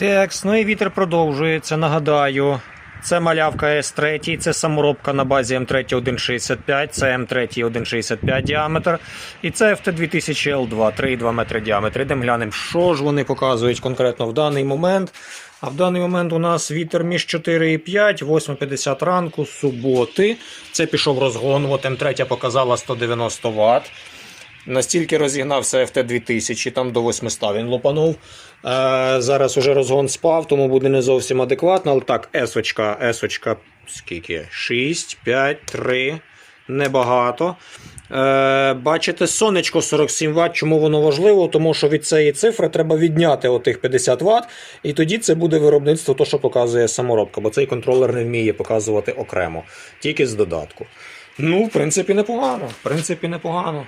Так, ну і вітер продовжується. Нагадаю, це малявка С3, це саморобка на базі М3 1,65, це М3 1,65 діаметр. І це FT2000L2, 3,2 метри діаметр. Ідемо глянемо, що ж вони показують конкретно в даний момент. А в даний момент у нас вітер між 4 і 5, 8.50 ранку, суботи. Це пішов розгон. От М3 показала 190 Вт. Настільки розігнався FT2000, там до 800 він лопанув. Е, зараз уже розгон спав, тому буде не зовсім адекватно. Але так, есочка, есочка, скільки? 6, 5, 3, небагато. Е, бачите, сонечко 47 Вт. Чому воно важливо? Тому що від цієї цифри треба відняти отих 50 Вт, і тоді це буде виробництво, то, що показує саморобка, бо цей контролер не вміє показувати окремо, тільки з додатку. Ну, в принципі, непогано. В принципі, непогано.